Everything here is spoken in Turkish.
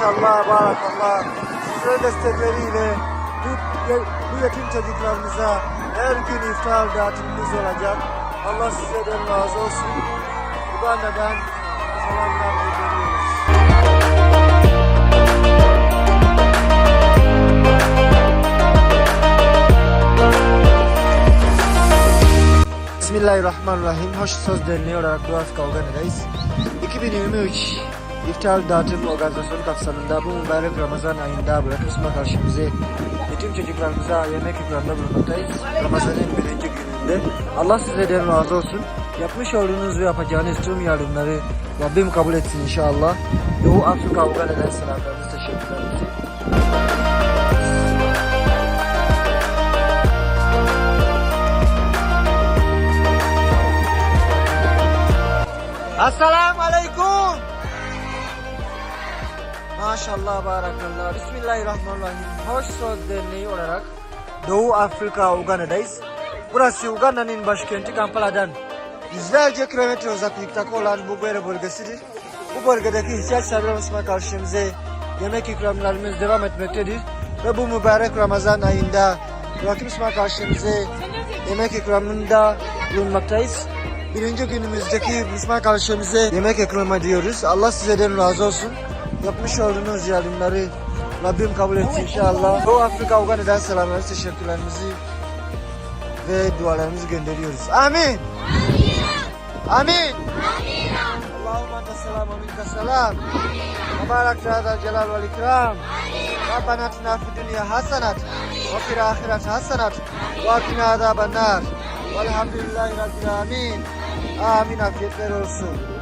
Onların destekleriyle bu, bu yetim çocuklarımıza her gün iftar dağıtımımız olacak. Allah sizlerden razı olsun. Uganda'dan selamlar gönderiyoruz. Bismillahirrahmanirrahim. Hoş Söz Derneği olarak Duas Kavgan'dayız. 2023 İftar Dağıtım Organizasyonu kapsamında bu mübarek Ramazan ayında bırakısma karşımıza yetim çocuklarımıza yemek ikramında bulunmaktayız. Ramazan'ın birinci gününde. Allah sizlerden razı olsun. Yapmış olduğunuz ve yapacağınız tüm yardımları Rabbim kabul etsin inşallah. Doğu Afrika Uganda'dan selamlarımız, teşekkürlerimizi. Assalamu alaikum. Maşallah barakallah. Bismillahirrahmanirrahim. Hoş Söz Derneği olarak Doğu Afrika Uganda'dayız. Burası Uganda'nın başkenti Kampala'dan yüzlerce kilometre uzaklıkta olan bu böyle bölgesidir. Bu bölgedeki ihtiyaç sahiplerine karşımıza yemek ikramlarımız devam etmektedir. Ve bu mübarek Ramazan ayında Rakip İsmail karşımıza yemek ikramında bulunmaktayız. Birinci günümüzdeki Müslüman kardeşlerimize yemek ikram ediyoruz. Allah sizlerden razı olsun. Yapmış olduğunuz yardımları Rabbim kabul etsin inşallah. Doğu Afrika Uganda'dan selamlarımızı, teşekkürlerimizi ve dualarımızı gönderiyoruz. Amin. Amin. Allahümme ente selam ve minke selam. Mübarek Cahada Celal ve İkram. Rabbena atina fid dünya hasenat ve fil ahireti hasenat ve akina azaben nar. Velhamdülillahi Rabbil alemin. Amin afiyetler olsun.